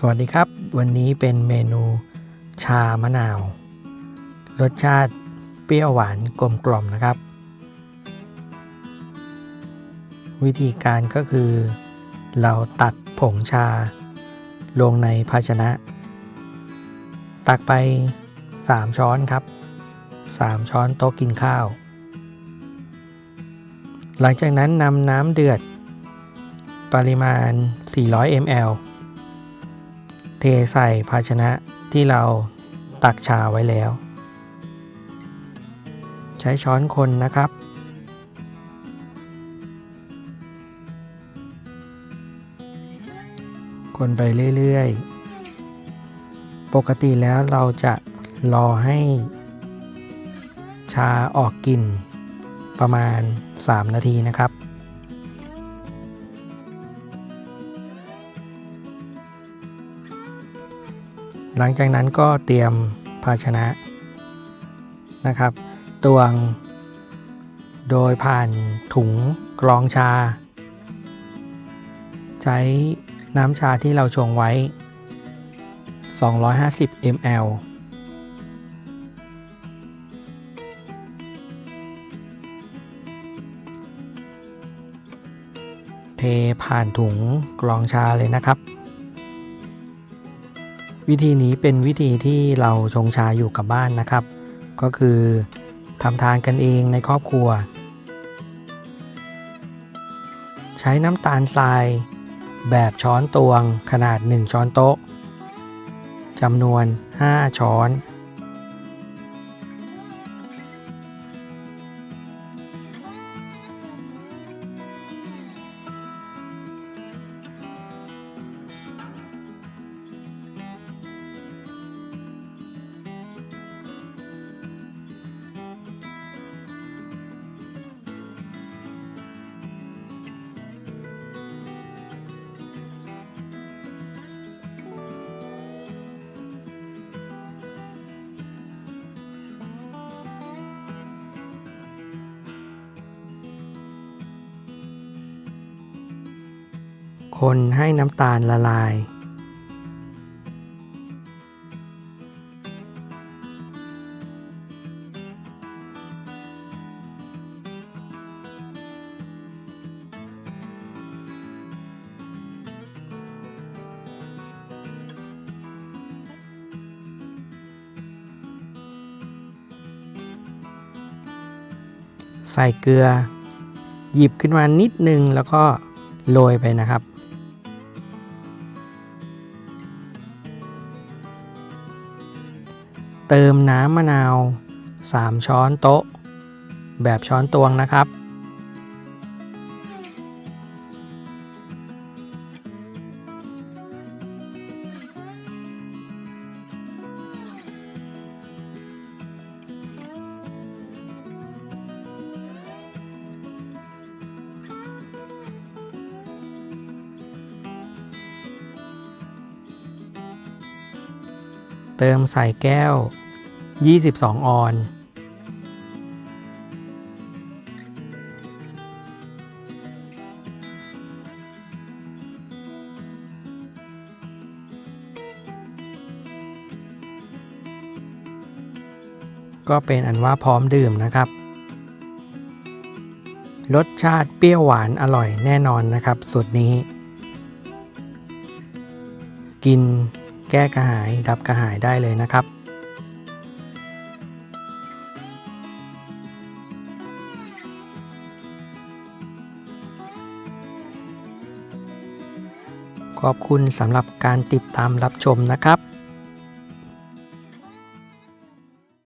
สวัสดีครับ วันนี้เป็นเมนูชามะนาว รสชาติเปรี้ยวหวานกลมกล่อมนะครับ วิธีการก็คือ เราตักผงชา ลงในภาชนะ ตักไป 3 ช้อนครับ 3 ช้อนโต๊ะกินข้าว หลังจากนั้นนำน้ำเดือด ปริมาณ 400 ml เทใส่ภาชนะที่เราตักชาไว้แล้ว ใช้ช้อนคนนะครับ คนไปเรื่อยๆ ปกติแล้วเราจะรอให้ ชาออกกลิ่นประมาณ 3 นาทีนะครับ หลังจากนั้นก็เตรียมภาชนะนะครับตวง โดยผ่านถุงกรองชา ใช้น้ำชาที่เราชงไว้ 250 ml เทผ่านถุงกรองชาเลยนะครับ วิธีนี้เป็นวิธีที่เราชงชาอยู่กับบ้านนะครับ ก็คือทำทานกันเองในครอบครัว ใช้น้ำตาลทราย แบบช้อนตวงขนาด 1 ช้อนโต๊ะจำนวน 5 ช้อน คนให้น้ำตาลละลาย ใส่เกลือ หยิบขึ้นมานิดนึงแล้วก็โรยไปนะครับ เติมน้ำมะนาว 3 ช้อนโต๊ะ แบบช้อนตวงนะครับ เติมใส่แก้ว 22 ออน ก็เป็นอันว่าพร้อมดื่มนะครับ รสชาติเปรี้ยวหวานอร่อยแน่นอนนะครับสูตรนี้ กิน แก้กระหายดับกระหายได้เลยนะครับ ขอบคุณสำหรับการติดตามรับชมนะครับ